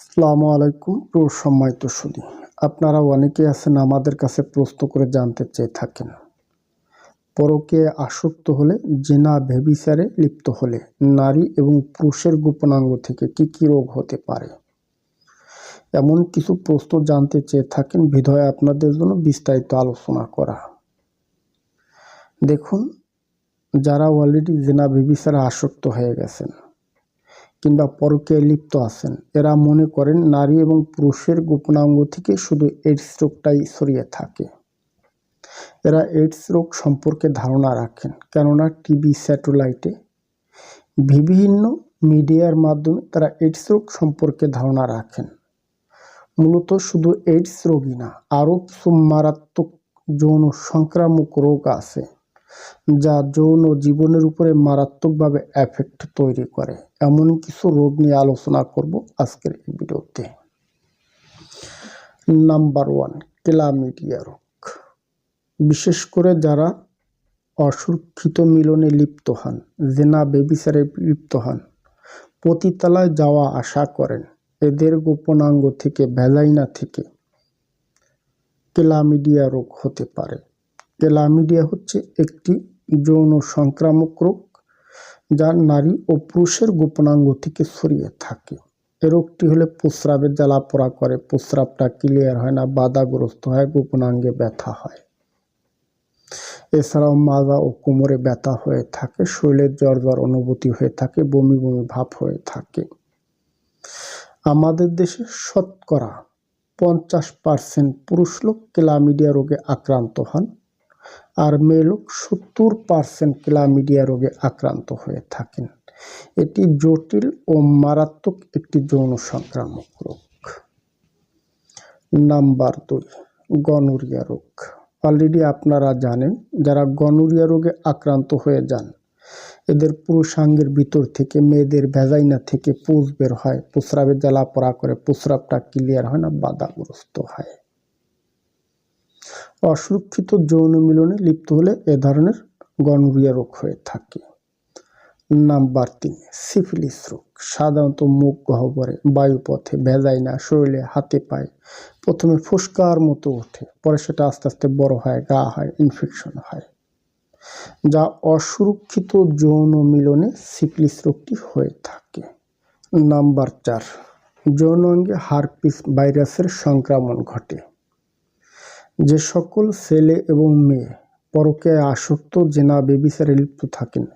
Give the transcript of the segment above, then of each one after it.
আসসালামু আলাইকুম সম্মানিত সুদী। আপনারা অনেকে আছেন আমাদের কাছে প্রশ্ন করে জানতে চেয়ে থাকেন। পরকে আসক্ত হলে, জেনা ভেবিচারে লিপ্ত হলে, নারী এবং পুরুষের গোপনাঙ্গ থেকে কি কি রোগ হতে পারে? এমন কিছু প্রশ্ন জানতে চেয়ে থাকেন, বিধয় আপনাদের জন্য বিস্তারিত আলোচনা করা। দেখুন, যারা অলরেডি জেনা ভেবিচারে আসক্ত হয়ে গেছেন কিংবা পরকে লিপ্ত আছেন। এরা মনে করেন নারী এবং পুরুষের গোপনাঙ্গ থেকে শুধু এইডস রোগটাই ছড়িয়ে থাকে। এরা এইডস রোগ সম্পর্কে ধারণা রাখেন, কেননা টিভি, স্যাটেলাইটে বিভিন্ন মিডিয়ার মাধ্যমে তারা এইডস রোগ সম্পর্কে ধারণা রাখেন। মূলত শুধু এইডস রোগই না, আরও কিছু মারাত্মক যৌন সংক্রামক রোগ আছে, যা যৌন জীবনের উপরে মারাত্মকভাবে এফেক্ট তৈরি করে। এমন কিছু রোগ নিয়ে আলোচনা করব আজকের এই ভিডিওতে। নাম্বার ওয়ান ক্লামিডিয়া রোগ। বিশেষ করে যারা অসুরক্ষিত মিলনে লিপ্ত হন, জেনা বেবিসারে লিপ্ত হন, পতিতালায় যাওয়া আশা করেন, এদের গোপনাঙ্গ থেকে, ভ্যালাইনা থেকে ক্লামিডিয়া রোগ হতে পারে। ক্লামিডিয়া হচ্ছে একটি যৌন সংক্রামক রোগ। যা নারী ও পুরুষের গোপনাঙ্গ থেকে ছড়িয়ে থাকে। এ রোগটি হলে প্রস্রাবের জ্বালা পোড়া করে, প্রস্রাবটা ক্লিয়ার হয় না, বাধাগ্রস্ত হয়, গোপনাঙ্গে ব্যথা হয়। এছাড়াও মাজা ও কোমরে ব্যথা হয়ে থাকে, শরীরের জ্বর জ্বর অনুভূতি হয়ে থাকে, বমি বমি ভাব হয়ে থাকে। আমাদের দেশে শতকরা পঞ্চাশ পার্সেন্ট পুরুষ লোক ক্লামিডিয়া রোগে আক্রান্ত হন। আর মেয়ে লোক সত্তর পার্সেন্ট ক্লামিডিয়া রোগে আক্রান্ত হয়ে থাকেন। এটি জটিল ও মারাত্মক একটি যৌন সংক্রামক রোগ। নাম্বার দুই, গনোরিয়া রোগ। অলরেডি আপনারা জানেন, যারা গনোরিয়া রোগে আক্রান্ত হয়ে যান, এদের পুরুষাঙ্গের ভিতর থেকে মেয়েদের ভেজাইনা থেকে পুষ বের হয় প্রস্রাবের জ্বালা পড়া করে প্রস্রাবটা ক্লিয়ার হয় না, বাধাগ্রস্ত হয়। অসুরক্ষিত যৌন মিলনে লিপ্ত হলে এ ধরনের গনোরিয়া রোগ হয়ে থাকে। নাম্বার তিন, সিফিলিস রোগ। সাধারণত মুখ গহ্বরে, বায়ুপথে ভেজাইনা শরীরে হাতে পায়। প্রথমে ফুসকার মতো ওঠে, পরে সেটা আস্তে আস্তে বড় হয়, গা হয় ইনফেকশন হয়। যা অসুরক্ষিত যৌন মিলনে সিফিলিস রোগটি হয়ে থাকে। নাম্বার চার যৌন অঙ্গে হারপিস ভাইরাসের সংক্রমণ ঘটে। যে সকল ছেলে এবং মেয়ে পরকে আসক্ত জেনা বেবিসারে লিপ্ত থাকেন।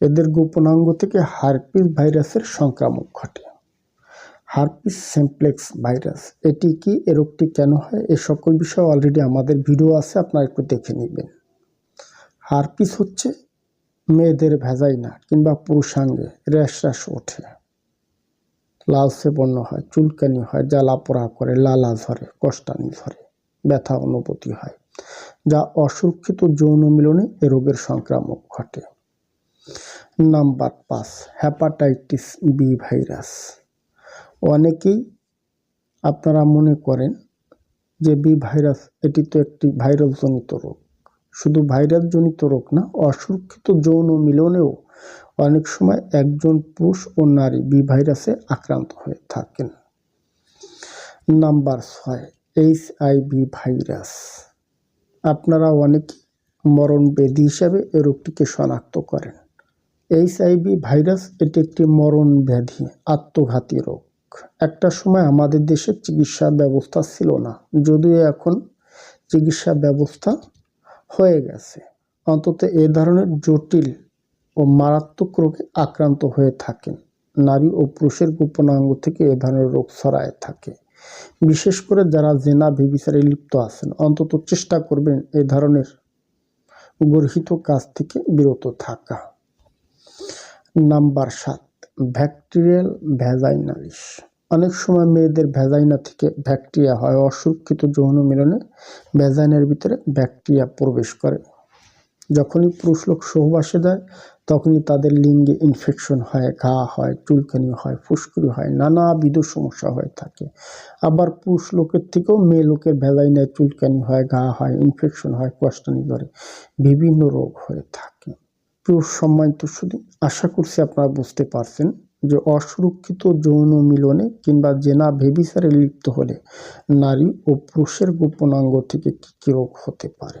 এদের গোপনাঙ্গ থেকে হারপিস ভাইরাসের সংক্রামক ঘটে। হারপিস সিমপ্লেক্স ভাইরাস, এটি কি এ রোগটি কেন হয়? এ সকল বিষয় অলরেডি আমাদের ভিডিও আছে, আপনারা একটু দেখে নেবেন। হারপিস হচ্ছে মেয়েদের ভেজাইনা কিংবা পুরুষাঙ্গে র্যাশ র্যাশ ওঠে। লালসে বর্ণ হয়, চুলকানি হয় জ্বালা পোড়া করে, লালা ঝরে, কষ্টানি ঝরে। ব্যথা অনুভূতি হয়, যা অসুরক্ষিত যৌন মিলনে এ রোগের সংক্রামক ঘটে। নাম্বার পাঁচ হ্যাপাটাইটিস বি ভাইরাস অনেকেই আপনারা মনে করেন যে বি ভাইরাস এটি তো একটি ভাইরাসজনিত রোগ। শুধু ভাইরাসজনিত রোগ না, অসুরক্ষিত যৌন মিলনেও অনেক সময় একজন পুরুষ ও নারী বি ভাইরাসে আক্রান্ত হয়ে থাকেন। নাম্বার ছয় এইচ আইভি ভাইরাস আপনারা অনেক মরণ ব্যাধি হিসাবে এ রোগটিকে শনাক্ত করেন। এইচ আইভি ভাইরাস এটি একটি মরণ ব্যাধি, আত্মঘাতী রোগ। একটা সময় আমাদের দেশে চিকিৎসা ব্যবস্থা ছিল না, যদিও এখন চিকিৎসা ব্যবস্থা হয়ে গেছে। অন্তত এ ধরনের জটিল ও মারাত্মক রোগে আক্রান্ত হয়ে থাকেন। নারী ও পুরুষের গোপনাঙ্গ থেকে এ ধরনের রোগ ছড়ায় থাকে। বিশেষ করে যারা জেনা বেবিচারে লিপ্ত আছেন, অন্তত চেষ্টা করবেন এ ধরনের গর্হিত কাজ থেকে বিরত থাকা। নাম্বার সাত ব্যাকটেরিয়াল ভ্যাজাইনালিস। অনেক সময় মেয়েদের ভ্যাজাইনা থেকে ব্যাকটেরিয়া হয়। অসুরক্ষিত যৌন মিলনে ভ্যাজাইনের ভিতরে ব্যাকটেরিয়া প্রবেশ করে। যখনই পুরুষ লোক সহবাসে দেয়, তখনই তাদের লিঙ্গে ইনফেকশন হয়, ঘা হয়, চুলকানি হয়, ফুসকুড়ি হয়, নানাবিধ সমস্যা হয়ে থাকে। আবার পুরুষ লোকের থেকেও মেয়ে লোকের ভেলাই নেয়, চুলকানি হয়, ঘা হয় ইনফেকশন হয় কষ্টানি ধরে বিভিন্ন রোগ হয়ে থাকে। পুরুষ সম্মানিত শুধু আশা করছি আপনারা বুঝতে পারছেন যে অসুরক্ষিত যৌন মিলনে কিংবা জেনা ভেবিসারে লিপ্ত হলে নারী ও পুরুষের গোপনাঙ্গ থেকে কী কী রোগ হতে পারে।